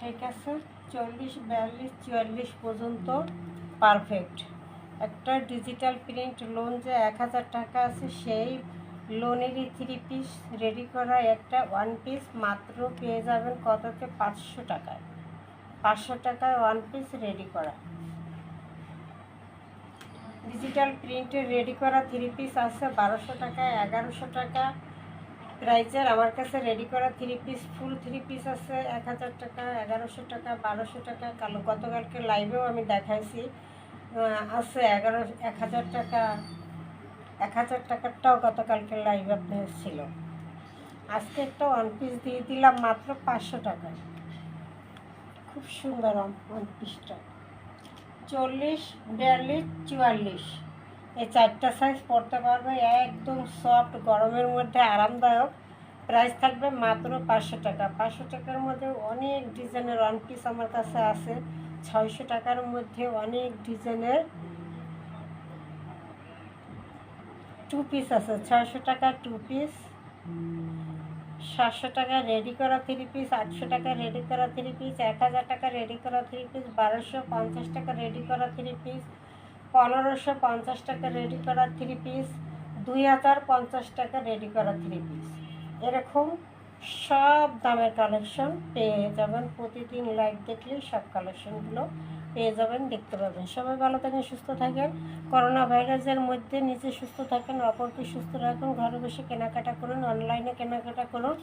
ঠিক আছে, চল্লিশ, বিয়াল্লিশ চুয়াল্লিশ পর্যন্ত পারফেক্ট একটা ডিজিটাল প্রিন্ট লোন যে এক হাজার টাকা আছে, সেই লোনেরই থ্রি পিস রেডি করা একটা ওয়ান পিস মাত্র পেয়ে যাবেন কততে? পাঁচশো টাকায়। পাঁচশো টাকায় ওয়ান পিস রেডি করা। ডিজিটাল প্রিন্টের রেডি করা থ্রি পিস আছে, বারোশো টাকা এগারোশো টাকা প্রাইজের আমার কাছে রেডি করা three piece full three piece আছে, এক হাজার টাকা, এগারোশো টাকা, বারোশো টাকা, কালো। গতকালকে লাইভেও আমি দেখাইছি। আছে এগারো, এক হাজার টাকা, এক হাজার টাকারটাও গতকালকে লাইভে আপনার ছিল। আজকে একটা ওয়ান পিস দিয়ে দিলাম মাত্র পাঁচশো টাকায়। খুব সুন্দর ওয়ান পিসটা চল্লিশ, বিয়াল্লিশ, চুয়াল্লিশ। এই চারটা সাইজ পরতে পারবে একদম সফট গরমের মধ্যে আরামদায়ক। প্রাইস থাকবে মাত্র পাঁচশো টাকা। পাঁচশো টাকার মধ্যে অনেক ডিজাইনের ওয়ান পিস আমার কাছে আছে। ছয়শো টাকার মধ্যে অনেক ডিজাইনের টু পিস আছে। ছয়শো টাকা টু পিস সাতশো টাকা রেডি করা থ্রি পিস আটশো টাকা রেডি করা থ্রি পিস এক হাজার টাকা রেডি করা থ্রি পিস বারোশো পঞ্চাশ টাকা রেডি করা থ্রি পিস পনেরোশো পঞ্চাশ টাকা রেডি করা থ্রি পিস দুই হাজার পঞ্চাশ টাকা রেডি করা থ্রি পিস এরকম সব দামের কালেকশন পেয়ে যাবেন। প্রতিদিন লাইভ দেখলে সব কালেকশনগুলো পেয়ে যাবেন, দেখতে পাবেন। সবাই ভালো থাকেন, সুস্থ থাকেন। করোনা ভাইরাসের মধ্যে নিজে সুস্থ থাকেন, অপরকে সুস্থ রাখুন, ঘরে বসে কেনাকাটা করুন অনলাইনে কেনাকাটা করুন।